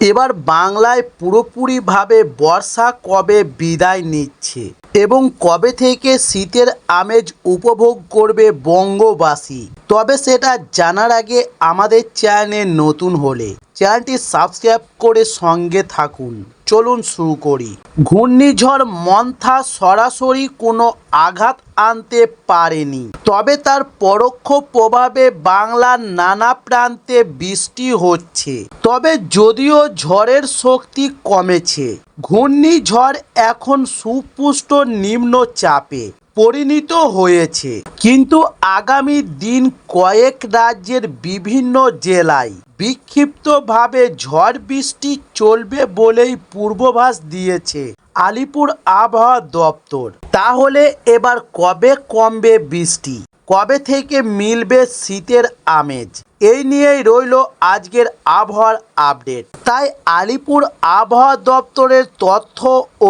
এবার বাংলায় পুরোপুরিভাবে বর্ষা কবে বিদায় নিচ্ছে এবং কবে থেকে শীতের আমেজ উপভোগ করবে বঙ্গবাসী? তবে সেটা জানার আগে আমাদের চ্যানেল নতুন হলে চ্যানেলটি সাবস্ক্রাইব করে সঙ্গে থাকুন। চলুন শুরু করি। ঘূর্ণিঝড় মন্থা সরাসরি কোনো আঘাত আনতে পারেনি, তবে তার পরোক্ষ প্রভাবে বাংলার নানা প্রান্তে বৃষ্টি হচ্ছে। তবে যদিও ঝড়ের শক্তি কমেছে, ঘূর্ণিঝড় এখন সুপুষ্ট নিম্নচাপে। পরিণত হয়েছে। কিন্তু আগামী দিন কয়েক রাজ্যের বিভিন্ন জেলায় বিক্ষিপ্তভাবে ঝড় বৃষ্টি চলবে বলেই পূর্বভাস দিয়েছে আলিপুর আবহাওয়া দপ্তর। তাহলে এবার কবে কমবে বৃষ্টি? কবে থেকে মিলবে শীতের আমেজ? এই নিয়েই রইল আজকের আবহাওয়ার আপডেট। তাই আলিপুর আবহাওয়া দপ্তরের তথ্য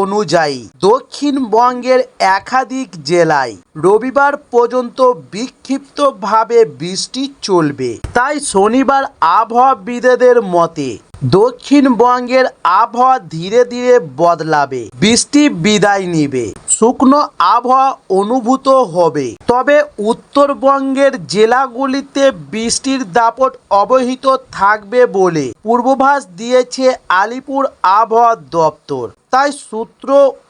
অনুযায়ী, দক্ষিণবঙ্গের একাধিক জেলায় রবিবার পর্যন্ত বিক্ষিপ্তভাবে বৃষ্টি চলবে। তাই শনিবার আবহাওয়াবিদেদের মতে দক্ষিণবঙ্গের আবহাওয়া ধীরে ধীরে বদলাবে। বৃষ্টি বিদায় নিবে। শুকনো আবহাওয়া অনুভূত হবে। তবে উত্তরবঙ্গের জেলাগুলিতে বৃষ্টির দাপট অবহিত থাকবে বলে পূর্বাভাস দিয়েছে আলিপুর আবহাওয়া দপ্তর। তাই সূত্র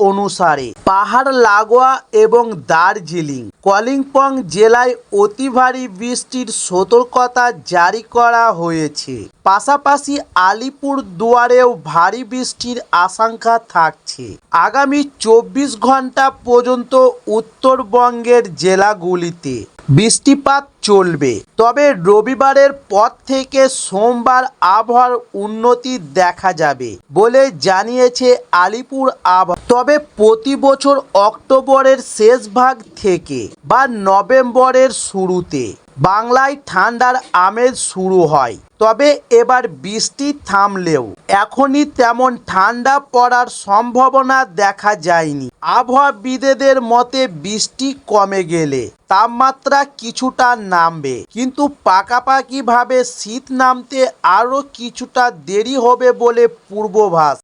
অনুসারে পাহাড় লাগোয়া এবং দার্জিলিং, কলিম্পং জেলায় অতি ভারী বৃষ্টির সতর্কতা জারি করা হয়েছে। পাশাপাশি আলিপুর দুয়ারেও ভারী বৃষ্টির আশঙ্কা থাকছে। আগামী চব্বিশ ঘণ্টা পর্যন্ত উত্তরবঙ্গের জেলাগুলিতে বৃষ্টিপাত চলবে। তবে রবিবারের পর থেকে সোমবার আবহাওয়ার উন্নতি দেখা যাবে বলে জানিয়েছে আলিপুর আবহাওয়া। তবে প্রতি বছর অক্টোবরের শেষ ভাগ থেকে বা নভেম্বরের শুরুতে বাংলায় ঠান্ডার আমেজ শুরু হয়। তবে এবার বৃষ্টি থামলেও এখনই তেমন ঠান্ডা পড়ার সম্ভাবনা দেখা যায়নি। আবহাওয়াবিদেদের মতে বৃষ্টি কমে গেলে তাপমাত্রা কিছুটা নামবে। কিন্তু পাকাপাকিভাবে শীত নামতে আরও কিছুটা দেরি হবে বলে পূর্বাভাস।